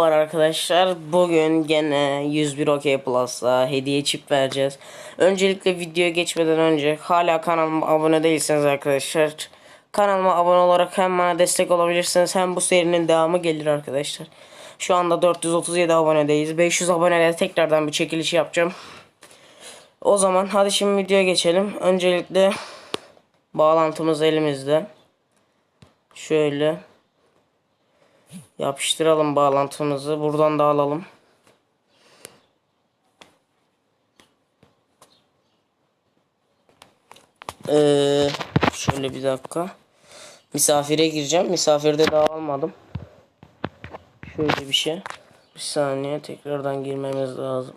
Var arkadaşlar bugün gene 101 OK Plus'la hediye çip vereceğiz. Öncelikle videoya geçmeden önce hala kanalıma abone değilseniz arkadaşlar kanalıma abone olarak hem bana destek olabilirsiniz hem bu serinin devamı gelir arkadaşlar. Şu anda 437 abonedeyiz. 500 abonede tekrardan bir çekiliş yapacağım. O zaman hadi şimdi videoya geçelim. Öncelikle bağlantımız elimizde. Şöyle Yapıştıralım bağlantımızı. Buradan da alalım. Ee, şöyle bir dakika. Misafire gireceğim. Misafirde daha almadım. Şöyle bir şey. Bir saniye tekrardan girmemiz lazım.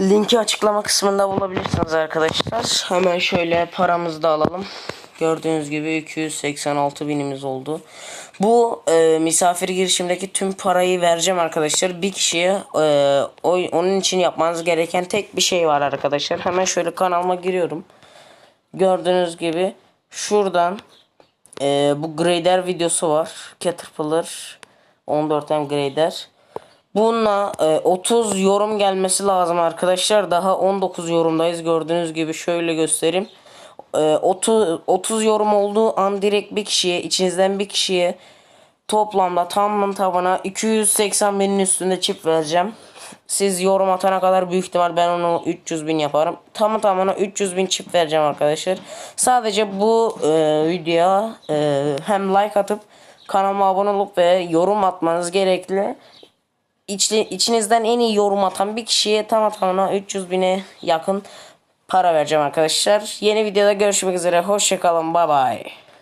Linki açıklama kısmında bulabilirsiniz arkadaşlar. Hemen şöyle paramızı da alalım. Gördüğünüz gibi 286 binimiz oldu. Bu e, misafir girişimdeki tüm parayı vereceğim arkadaşlar. Bir kişiye e, o, onun için yapmanız gereken tek bir şey var arkadaşlar. Hemen şöyle kanalıma giriyorum. Gördüğünüz gibi şuradan e, bu grader videosu var. Caterpillar 14M grader. Bununla e, 30 yorum gelmesi lazım arkadaşlar. Daha 19 yorumdayız. Gördüğünüz gibi şöyle göstereyim. E, 30, 30 yorum olduğu an direkt bir kişiye, içinizden bir kişiye toplamda tamın tabana 280 binin üstünde çip vereceğim. Siz yorum atana kadar büyük ihtimal ben onu 300 bin yaparım. Tamı tamına 300 bin çip vereceğim arkadaşlar. Sadece bu e, videoya e, hem like atıp kanalıma abone olup ve yorum atmanız gerekli. İçli, içinizden en iyi yorum atan bir kişiye tam tamına 300 bine yakın para vereceğim arkadaşlar. Yeni videoda görüşmek üzere. Hoşçakalın. Bay bay.